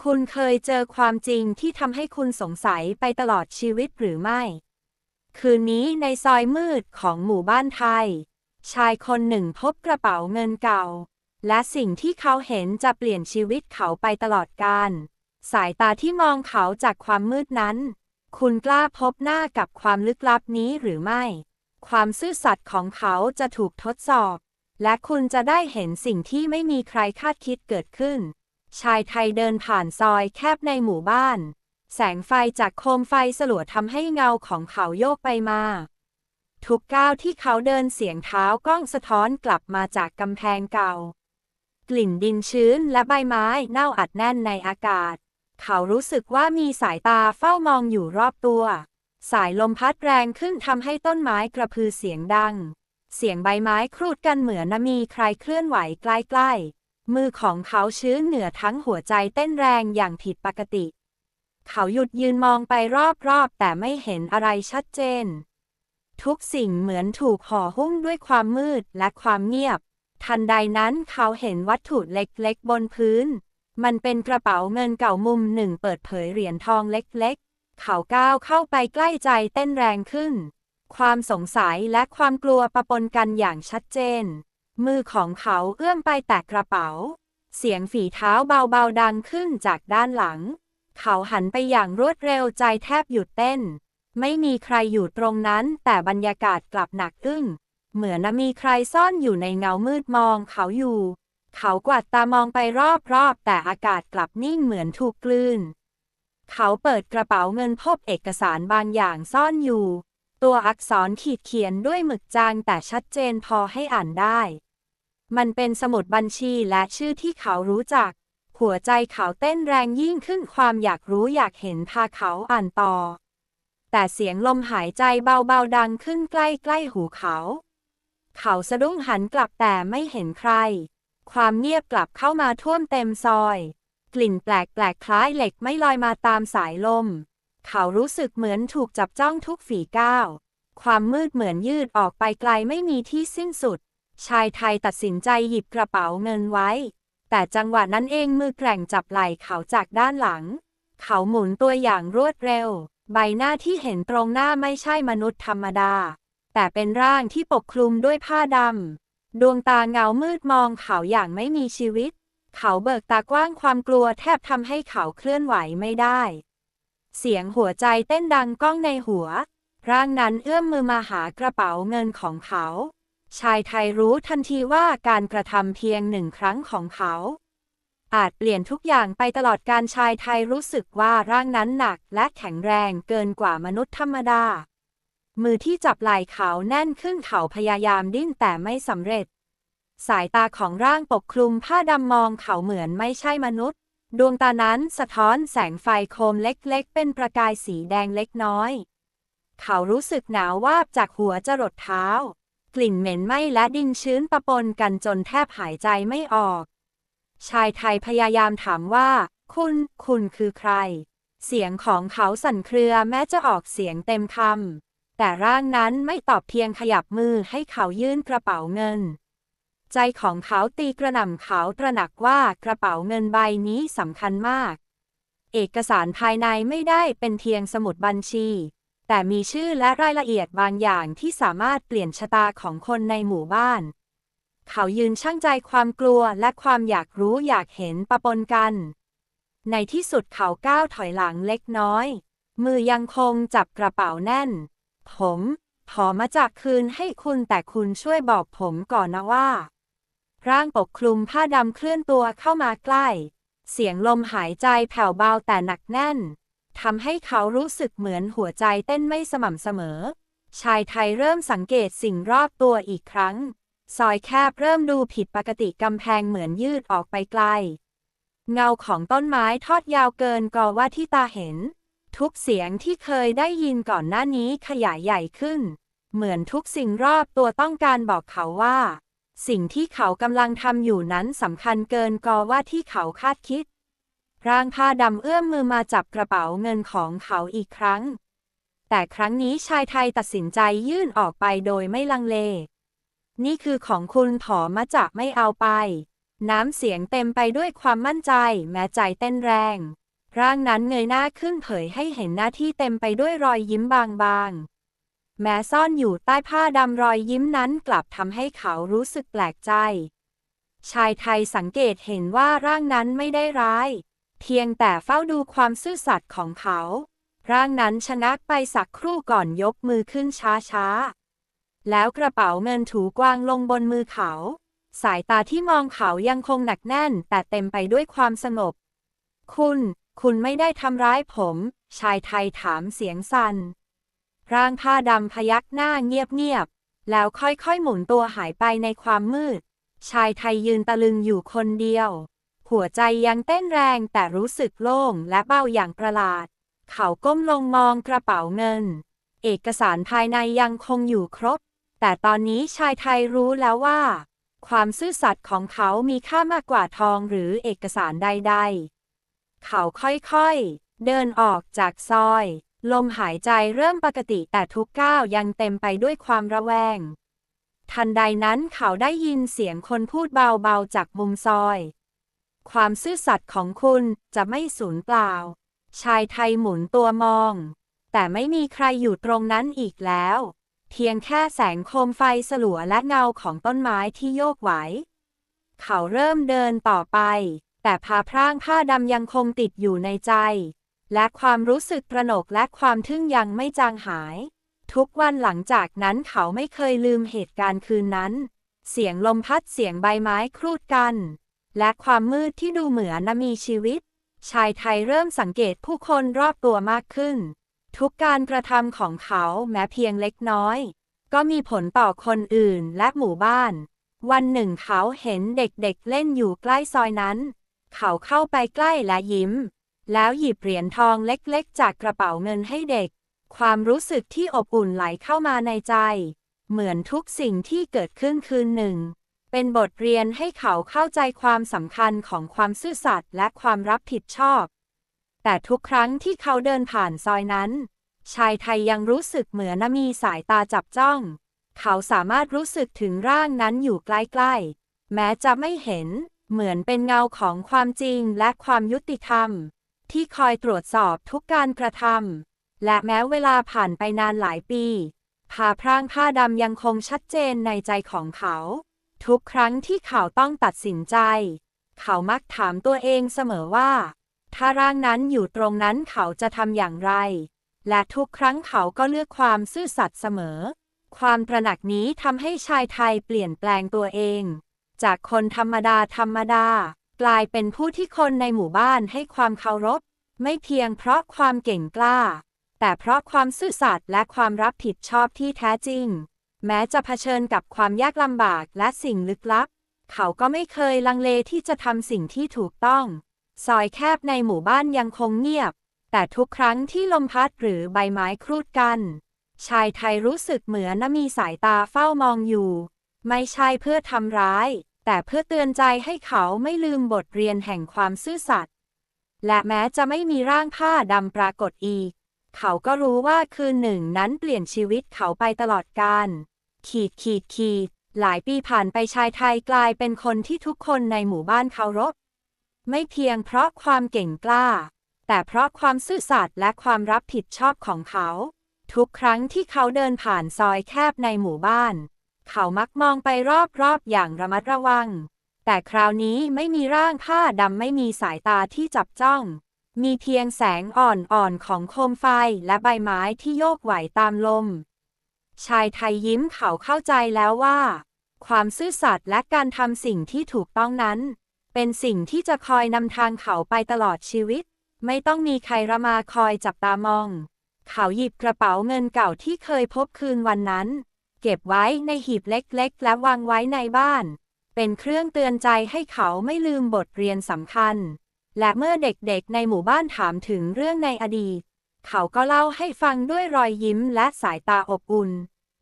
คุณเคยเจอความจริงที่ทำให้คุณสงสัยไปตลอดชีวิตหรือไม่ คืนนี้ในซอยมืดของหมู่บ้านไทย ชายคนหนึ่งพบกระเป๋าเงินเก่า และสิ่งที่เขาเห็นจะเปลี่ยนชีวิตเขาไปตลอดกาลสายตาที่มองเขาจากความมืดนั้น คุณกล้าพบหน้ากับความลึกลับนี้หรือไม่ ความซื่อสัตย์ของเขาจะถูกทดสอบ และคุณจะได้เห็นสิ่งที่ไม่มีใครคาดคิดเกิดขึ้น ชายไทยเดินผ่านซอยแคบในหมู่บ้าน แสงไฟจากโคมไฟสลัวทำให้เงาของเขาโยกไปมา ทุกก้าวที่เขาเดินเสียงเท้าก้องสะท้อนกลับมาจากกำแพงเก่า กลิ่นดินชื้นและใบไม้เน่าอัดแน่นในอากาศ เขารู้สึกว่ามีสายตาเฝ้ามองอยู่รอบตัว สายลมพัดแรงขึ้นทำให้ต้นไม้กระพือเสียงดัง เสียงใบไม้ครูดกันเหมือนมีใครเคลื่อนไหวใกล้ๆ มือของเขาชื้นเหนือทั้งหัวใจเต้นแรงอย่างผิดปกติ เขาหยุดยืนมองไปรอบๆ แต่ไม่เห็นอะไรชัดเจน ทุกสิ่งเหมือนถูกห่อหุ้มด้วยความมืดและความเงียบ ทันใดนั้นเขาเห็นวัตถุเล็กๆ บนพื้น มันเป็นกระเป๋าเงินเก่ามุมหนึ่งเปิดเผยเหรียญทองเล็กๆ เขาก้าวเข้าไปใกล้ใจเต้นแรงขึ้น ความสงสัยและความกลัวปะปนกันอย่างชัดเจน มือของเขาเอื้อมไปแตะกระเป๋า เสียงฝีเท้าเบาๆดังขึ้นจากด้านหลัง เขาหันไปอย่างรวดเร็วใจแทบหยุดเต้น ไม่มีใครอยู่ตรงนั้น แต่บรรยากาศกลับหนักอึ้ง เหมือนมีใครซ่อนอยู่ในเงามืดมองเขาอยู่ เขากวาดตามองไปรอบๆ แต่อากาศกลับนิ่งเหมือนถูกกลืน เขาเปิดกระเป๋าเงินพบเอกสารบางอย่างซ่อนอยู่ ตัวอักษรขีดเขียนด้วยหมึกจางแต่ชัดเจนพอให้อ่านได้ มันเป็นสมุดบัญชีและชื่อที่เขารู้จัก หัวใจเขาเต้นแรงยิ่งขึ้นความอยากรู้อยากเห็นพาเขาอ่านต่อ แต่เสียงลมหายใจเบาๆดังขึ้นใกล้ๆหูเขา เขาสะดุ้งหันกลับแต่ไม่เห็นใคร ความเงียบกลับเข้ามาท่วมเต็มซอย กลิ่นแปลกๆคล้ายเหล็กไม่ลอยมาตามสายลม เขารู้สึกเหมือนถูกจับจ้องทุกฝีก้าว ความมืดเหมือนยืดออกไปไกลไม่มีที่สิ้นสุด ชายไทยตัดสินใจหยิบกระเป๋าเงินไว้ แต่จังหวะนั้นเองมือแกร่งจับไหล่เขาจากด้านหลัง เขาหมุนตัวอย่างรวดเร็ว ใบหน้าที่เห็นตรงหน้าไม่ใช่มนุษย์ธรรมดา แต่เป็นร่างที่ปกคลุมด้วยผ้าดำ ดวงตาเงามืดมองเขาอย่างไม่มีชีวิต เขาเบิกตากว้างความกลัวแทบทำให้เขาเคลื่อนไหวไม่ได้ เสียงหัวใจเต้นดังก้องในหัว ร่างนั้นเอื้อมมือมาหากระเป๋าเงินของเขา ชายไทยรู้ทันทีว่าการกระทำเพียงหนึ่งครั้งของเขา อาจเปลี่ยนทุกอย่างไปตลอดการชายไทยรู้สึกว่าร่างนั้นหนักและแข็งแรงเกินกว่ามนุษย์ธรรมดา มือที่จับไหล่เขาแน่นขึ้นเขาพยายามดิ้นแต่ไม่สำเร็จ สายตาของร่างปกคลุมผ้าดำมองเขาเหมือนไม่ใช่มนุษย์ ดวงตานั้นสะท้อนแสงไฟโคมเล็กๆ เป็นประกายสีแดงเล็กน้อย เขารู้สึกหนาววาบจากหัวจรดเท้า กลิ่นเหม็นไหม้และดินชื้นปะปนกันจนแทบหายใจไม่ออก ชายไทยพยายามถามว่า คุณ คุณคือใคร เสียงของเขาสั่นเครือแม้จะออกเสียงเต็มคำแต่ร่างนั้นไม่ตอบเพียงขยับมือให้เขายื่นกระเป๋าเงิน ใจของเขาตีกระหน่ำเขาตระหนักว่ากระเป๋าเงินใบนี้สำคัญมาก เอกสารภายในไม่ได้เป็นเพียงสมุดบัญชี แต่มีชื่อและรายละเอียดบางอย่างที่สามารถเปลี่ยนชะตาของคนในหมู่บ้าน เขายืนชั่งใจความกลัวและความอยากรู้อยากเห็นปะปนกัน ในที่สุดเขาก้าวถอยหลังเล็กน้อย มือยังคงจับกระเป๋าแน่น ผมขอมาจากคืนให้คุณแต่คุณช่วยบอกผมก่อนนะว่า ร่างปกคลุมผ้าดำเคลื่อนตัวเข้ามาใกล้ เสียงลมหายใจแผ่วเบาแต่หนักแน่นทำให้เขารู้สึกเหมือนหัวใจเต้นไม่สม่ำเสมอ ชายไทยเริ่มสังเกตสิ่งรอบตัวอีกครั้ง ซอยแคบเริ่มดูผิดปกติกำแพงเหมือนยืดออกไปไกล เงาของต้นไม้ทอดยาวเกินกว่าที่ตาเห็น ทุกเสียงที่เคยได้ยินก่อนหน้านี้ขยายใหญ่ขึ้น เหมือนทุกสิ่งรอบตัวต้องการบอกเขาว่า สิ่งที่เขากำลังทำอยู่นั้นสำคัญเกินกว่าที่เขาคาดคิดร่างผ้าดำเอื้อมมือมาจับกระเป๋าเงินของเขาอีกครั้ง แต่ครั้งนี้ชายไทยตัดสินใจยื่นออกไปโดยไม่ลังเล นี่คือของคุณผอมาจะไม่เอาไป น้ำเสียงเต็มไปด้วยความมั่นใจ แม้ใจเต้นแรง ร่างนั้นเงยหน้าขึ้นเผยให้เห็นหน้าที่เต็มไปด้วยรอยยิ้มบางๆ แม้ซ่อนอยู่ใต้ผ้าดำรอยยิ้มนั้นกลับทำให้เขารู้สึกแปลกใจ ชายไทยสังเกตเห็นว่าร่างนั้นไม่ได้ร้าย เพียงแต่เฝ้าดูความซื่อสัตย์ของเขา ร่างนั้นชะงักไปสักครู่ก่อนยกมือขึ้นช้าๆ แล้วกระเป๋าเงินถูกวางลงบนมือเขา สายตาที่มองเขายังคงหนักแน่น แต่เต็มไปด้วยความสงบ คุณ คุณไม่ได้ทำร้ายผม ชายไทยถามเสียงสัน่น ร่างผ้าดำพยักหน้าเงียบๆ แล้วค่อยๆ หมุนตัวหายไปในความมืด ชายไทยยืนตะลึงอยู่คนเดียว หัวใจยังเต้นแรงแต่รู้สึกโล่งและเบาอย่างประหลาด เขาก้มลงมองกระเป๋าเงิน เอกสารภายในยังคงอยู่ครบ แต่ตอนนี้ชายไทยรู้แล้วว่า ความซื่อสัตย์ของเขามีค่ามากกว่าทองหรือเอกสารใดๆ เขาค่อยๆ เดินออกจากซอย ลมหายใจเริ่มปกติแต่ทุกก้าวยังเต็มไปด้วยความระแวง ทันใดนั้นเขาได้ยินเสียงคนพูดเบาๆจากมุมซอย ความซื่อสัตย์ของคุณจะไม่สูญเปล่า ชายไทยหมุนตัวมอง แต่ไม่มีใครอยู่ตรงนั้นอีกแล้ว เพียงแค่แสงโคมไฟสลัวและเงาของต้นไม้ที่โยกไหว เขาเริ่มเดินต่อไป แต่พาพร่างผ้าดำยังคงติดอยู่ในใจ และความรู้สึกตระหนกและความทึ่งยังไม่จางหาย ทุกวันหลังจากนั้นเขาไม่เคยลืมเหตุการณ์คืนนั้น เสียงลมพัดเสียงใบไม้ครูดกัน และความมืดที่ดูเหมือนมีชีวิต ชายไทยเริ่มสังเกตผู้คนรอบตัวมากขึ้น ทุกการกระทำของเขาแม้เพียงเล็กน้อย ก็มีผลต่อคนอื่นและหมู่บ้าน วันหนึ่งเขาเห็นเด็กๆเเล่นอยู่ใกล้ซอยนั้น เขาเข้าไปใกล้และยิ้ม แล้วหยิบเหรียญทองเล็กๆ จากกระเป๋าเงินให้เด็ก ความรู้สึกที่อบอุ่นไหลเข้ามาในใจ เหมือนทุกสิ่งที่เกิดขึ้นคืนหนึ่ง เป็นบทเรียนให้เขาเข้าใจความสำคัญของความซื่อสัตย์และความรับผิดชอบ แต่ทุกครั้งที่เขาเดินผ่านซอยนั้น ชายไทยยังรู้สึกเหมือนมีสายตาจับจ้อง เขาสามารถรู้สึกถึงร่างนั้นอยู่ใกล้ๆ แม้จะไม่เห็น เหมือนเป็นเงาของความจริงและความยุติธรรม ที่คอยตรวจสอบทุกการกระทำและแม้เวลาผ่านไปนานหลายปีผาพร่างผ้าดำยังคงชัดเจนในใจของเขา ทุกครั้งที่เขาต้องตัดสินใจ เขามักถามตัวเองเสมอว่า ถ้าร่างนั้นอยู่ตรงนั้นเขาจะทำอย่างไร และทุกครั้งเขาก็เลือกความซื่อสัตย์เสมอ ความตระหนักนี้ทำให้ชายไทยเปลี่ยนแปลงตัวเอง จากคนธรรมดาธรรมดา กลายเป็นผู้ที่คนในหมู่บ้านให้ความเคารพ ไม่เพียงเพราะความเก่งกล้า แต่เพราะความซื่อสัตย์และความรับผิดชอบที่แท้จริง แม้จะเผชิญกับความยากลำบากและสิ่งลึกลับ เขาก็ไม่เคยลังเลที่จะทำสิ่งที่ถูกต้อง ซอยแคบในหมู่บ้านยังคงเงียบ แต่ทุกครั้งที่ลมพัดหรือใบไม้ครูดกัน ชายไทยรู้สึกเหมือนมีสายตาเฝ้ามองอยู่ ไม่ใช่เพื่อทำร้าย แต่เพื่อเตือนใจให้เขาไม่ลืมบทเรียนแห่งความซื่อสัตย์ และแม้จะไม่มีร่างผ้าดำปรากฏอีก เขาก็รู้ว่าคืนหนึ่งนั้นเปลี่ยนชีวิตเขาไปตลอดกาล ขีดขีดขีด หลายปีผ่านไปชายไทยกลายเป็นคนที่ทุกคนในหมู่บ้านเคารพ ไม่เพียงเพราะความเก่งกล้า แต่เพราะความซื่อสัตย์และความรับผิดชอบของเขา ทุกครั้งที่เขาเดินผ่านซอยแคบในหมู่บ้าน เขามักมองไปรอบๆอย่างระมัดระวัง แต่คราวนี้ไม่มีร่างผ้าดำไม่มีสายตาที่จับจ้อง มีเพียงแสงอ่อนๆของโคมไฟและใบไม้ที่โยกไหวตามลม ชายไทยยิ้มเขาเข้าใจแล้วว่า ความซื่อสัตย์และการทำสิ่งที่ถูกต้องนั้น เป็นสิ่งที่จะคอยนำทางเขาไปตลอดชีวิต ไม่ต้องมีใครระมาคอยจับตามอง เขาหยิบกระเป๋าเงินเก่าที่เคยพบคืนวันนั้น เก็บไว้ในหีบเล็กๆ และวางไว้ในบ้าน เป็นเครื่องเตือนใจให้เขาไม่ลืมบทเรียนสำคัญ และเมื่อเด็กๆ ในหมู่บ้านถามถึงเรื่องในอดีต เขาก็เล่าให้ฟังด้วยรอยยิ้มและสายตาอบอุ่น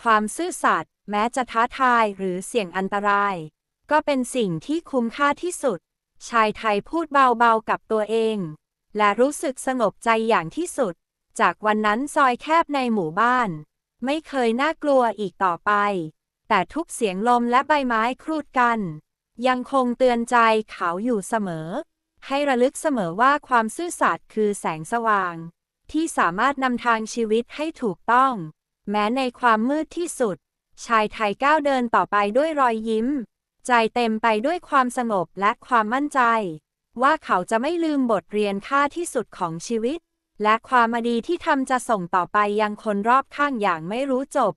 ความซื่อสัตย์แม้จะท้าทายหรือเสี่ยงอันตราย ก็เป็นสิ่งที่คุ้มค่าที่สุด ชายไทยพูดเบาๆกับตัวเอง และรู้สึกสงบใจอย่างที่สุด จากวันนั้นซอยแคบในหมู่บ้าน ไม่เคยน่ากลัวอีกต่อไป แต่ทุกเสียงลมและใบไม้ครูดกัน ยังคงเตือนใจเขาอยู่เสมอ ให้ระลึกเสมอว่าความซื่อสัตย์คือแสงสว่าง ที่สามารถนำทางชีวิตให้ถูกต้อง แม้ในความมืดที่สุด ชายไทยก้าวเดินต่อไปด้วยรอยยิ้ม ใจเต็มไปด้วยความสงบและความมั่นใจ ว่าเขาจะไม่ลืมบทเรียนค่าที่สุดของชีวิต และความดีที่ทำจะส่งต่อไปยังคนรอบข้างอย่างไม่รู้จบ